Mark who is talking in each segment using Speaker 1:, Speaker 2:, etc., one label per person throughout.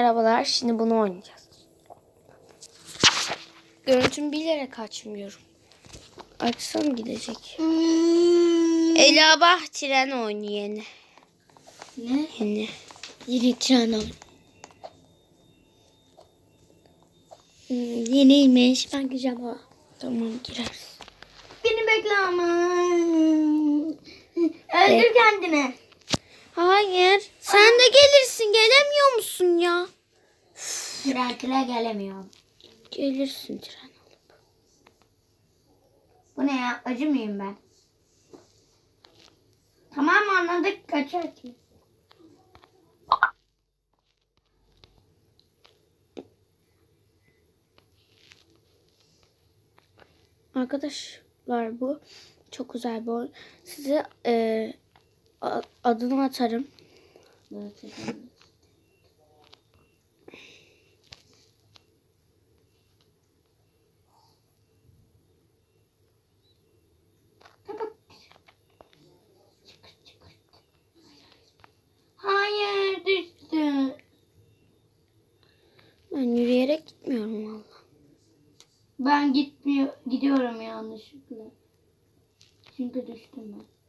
Speaker 1: Merhabalar, şimdi bunu oynayacağız. Görüntümü bilerek açmıyorum. Açsam gidecek. Ela Bah tren oynuyor yeni.
Speaker 2: Ne?
Speaker 1: Yeni.
Speaker 2: Yeni tren al. Hmm, yeniymiş. Ben gireceğim ha.
Speaker 1: Tamam gireriz.
Speaker 2: Beni bekle ama. Öldür kendini.
Speaker 1: Hayır. Sen de gelirsin. Gelemiyor musun ya?
Speaker 2: Trenle gelemiyorum.
Speaker 1: Gelirsin tren.
Speaker 2: Bu ne ya? Acı mıyım ben? Tamam anladık. Kaçar ki.
Speaker 1: Arkadaşlar bu çok güzel bir oyun. Size e, adını atarım.
Speaker 2: Hayır düştü.
Speaker 1: Ben yürüyerek gitmiyorum valla.
Speaker 2: Ben gitmiyor, gidiyorum yanlışlıkla. Çünkü düştüm ben.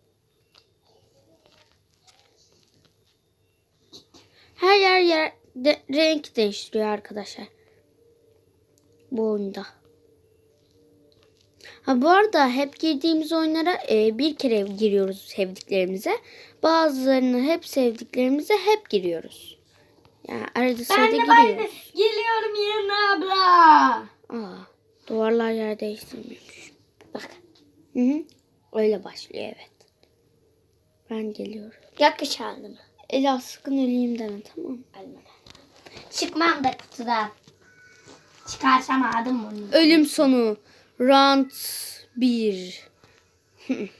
Speaker 1: Her yer, yer de- renk değiştiriyor arkadaşlar. Bu oyunda. Ha bu arada hep girdiğimiz oyunlara e, bir kere giriyoruz sevdiklerimize. Bazılarını hep sevdiklerimize hep giriyoruz. Yani arada sırada
Speaker 2: Ben de ben de
Speaker 1: giriyoruz.
Speaker 2: geliyorum yerine abla.
Speaker 1: Aa, duvarlar yer değiştirmiyormuş. Bak. Hı hı. Öyle başlıyor evet. Ben geliyorum.
Speaker 2: Yakış aldım.
Speaker 1: Ela sakın öleyim deme tamam mı?
Speaker 2: Çıkmam da kutudan. Çıkarsam adım bunu.
Speaker 1: Ölüm sonu. Round 1.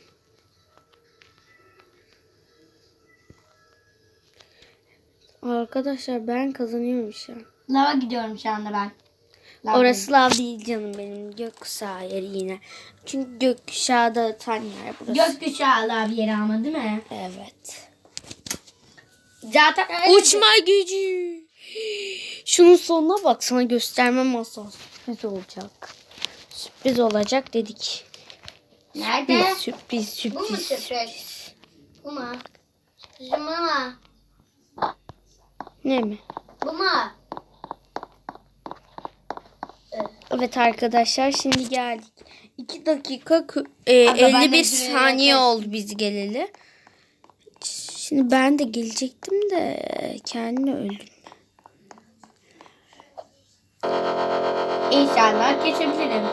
Speaker 1: Arkadaşlar ben kazanıyorum şu an.
Speaker 2: Lava gidiyorum şu anda ben. Lava.
Speaker 1: Orası lav değil canım benim. Gökkuşağı yeri yine. Çünkü gökkuşağı dağıtan yer burası.
Speaker 2: Gökkuşağı lava yeri ama değil mi?
Speaker 1: evet.
Speaker 2: Zaten öyle.
Speaker 1: Uçma gücü. Şunun sonuna bak sana göstermem asla sürpriz olacak. Sürpriz olacak dedik.
Speaker 2: Nerede?
Speaker 1: Sürpriz sürpriz
Speaker 2: Bu mu
Speaker 1: sürpriz.
Speaker 2: sürpriz? Bu mu? Bu mu?
Speaker 1: Ne mi?
Speaker 2: Bu mu?
Speaker 1: Evet arkadaşlar şimdi geldik. 2 dakika e,
Speaker 2: Abla, ben de
Speaker 1: 51
Speaker 2: şuraya
Speaker 1: saniye oldu biz geleli. Şimdi ben de gelecektim de kendini öldüm.
Speaker 2: İnşallah geçebilirim.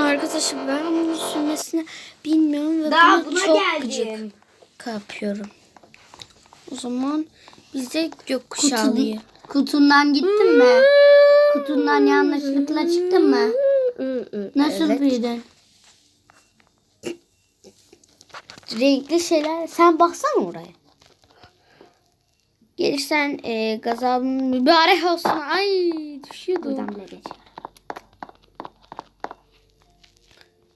Speaker 1: Arkadaşlar ben bunun sürmesini bilmiyorum ve
Speaker 2: Daha
Speaker 1: buna
Speaker 2: buna
Speaker 1: çok gıcık kapıyorum. O zaman bize gökkuşağlıyı.
Speaker 2: Kutundan gittin mi? Kutundan yanlışlıkla çıktın mı? Nasıl
Speaker 1: Evet.
Speaker 2: büyüdün?
Speaker 1: Renkli şeyler. Sen baksana oraya. Gelirsen e, gazabın mübarek olsun. Ay düşüyordu.
Speaker 2: Buradan bile geç.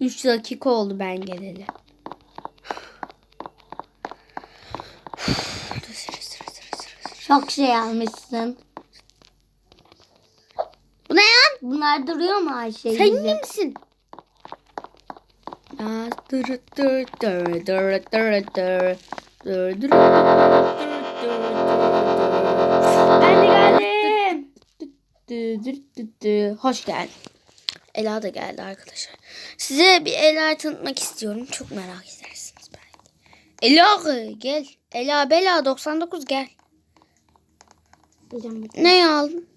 Speaker 1: 3 dakika oldu ben geleli.
Speaker 2: Çok şey almışsın.
Speaker 1: Bu ne ya?
Speaker 2: Bunlar duruyor mu Ayşe?
Speaker 1: Sen iyi misin?
Speaker 2: Ben de geldim.
Speaker 1: Hoş geldin. Ela da geldi arkadaşlar. Size bir Ela'yı tanıtmak istiyorum. Çok merak edersiniz belki. Ela gel. Ela Bela 99 gel. Ne aldın?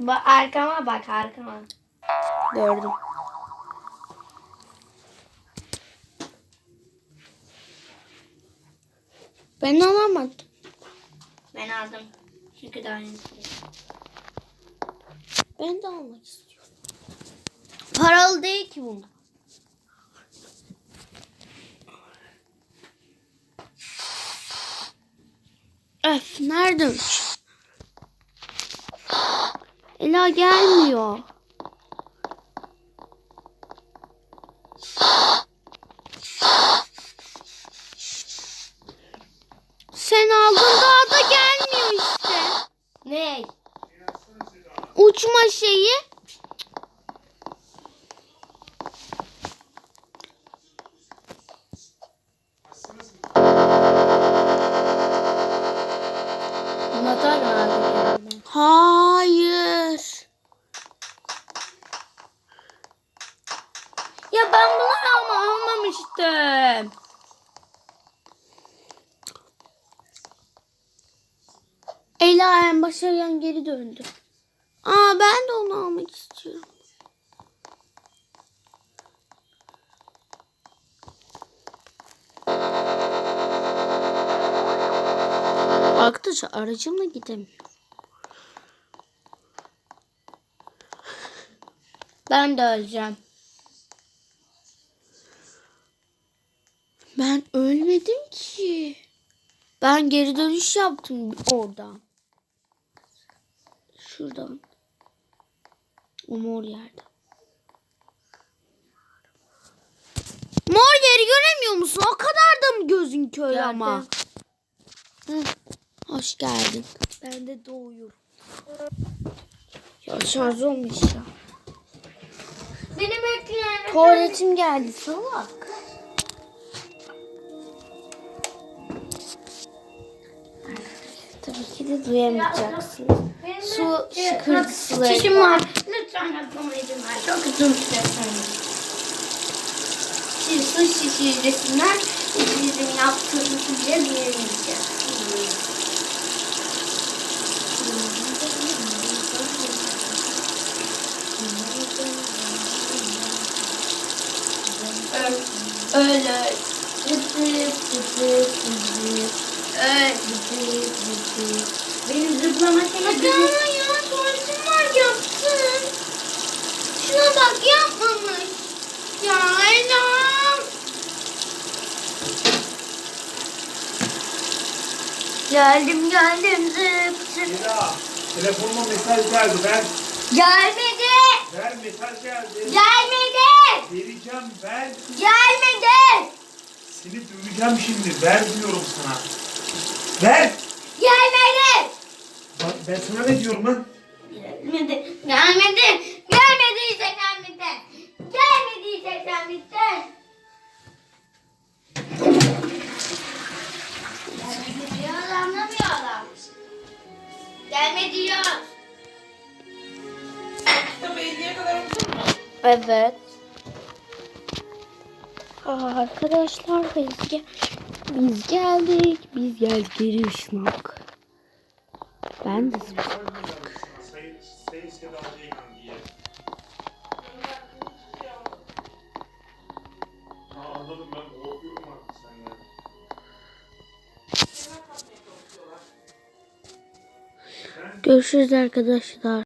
Speaker 2: Bak arkama bak arkama.
Speaker 1: Gördüm. Ben alamadım.
Speaker 2: Ben aldım. Çünkü daha yeni.
Speaker 1: Ben de almak istiyorum. Paralı değil ki bunlar. Öf nerede? Ela gelmiyor Ne? Uçma şeyi. Natal galiba. Ha. Ela en başa yan geri döndü. Aa ben de onu almak istiyorum. Arkadaşlar aracımla gidemiyorum.
Speaker 2: Ben de öleceğim.
Speaker 1: Ben ölmedim ki. Ben geri dönüş yaptım oradan. Şuradan. O mor yerde. Mor yeri göremiyor musun? O kadar da mı gözün kör
Speaker 2: Gördüm.
Speaker 1: ama? Hı. Hoş geldin. Ben de doğuyorum. Ya şarj olmuş ya.
Speaker 2: Beni bekleyin.
Speaker 1: Tuvaletim geldi salak. Tabii ki de duyamayacaksınız. Su şıkırtısı.
Speaker 2: Çişim var. Lütfen izin ver. Çok uzun süre sonra. Su şişirdesinler. Bizim yaptığımızı bile duyameyeceğiz. Öyle. Zıplayıp zıplayıp. Öyle zıplayıp zıplayıp. Benim zıplama şeyim. Hadi ama ya tuvaletim var yapsın. Şuna bak yapmamış. Ya Ela. Geldim geldim zıp zıp.
Speaker 3: Ela, telefonuma mesaj geldi. Ver,
Speaker 2: Gelmedi.
Speaker 3: ver mesaj geldi.
Speaker 2: Gelmedi.
Speaker 3: Vereceğim, ver.
Speaker 2: Gelmedi.
Speaker 3: Seni döveceğim şimdi. Ver diyorum sana. Ver.
Speaker 2: Gelmedi.
Speaker 3: Ben sana ne diyorum lan?
Speaker 2: Gelmedi. Gelmedi. Gelmediyse gelmedi. Gelmediyse gelmedi. Gelmedi diyor anlamıyor adam. Gelmedi diyor.
Speaker 1: Evet. Aa, arkadaşlar biz, gel biz geldik. Biz geldik geri ışınlandık. Ben de
Speaker 3: Sayın, sayın Seda Ceyhan diye. Ha, anladım ben korkuyorum artık senden.
Speaker 1: görüşürüz arkadaşlar.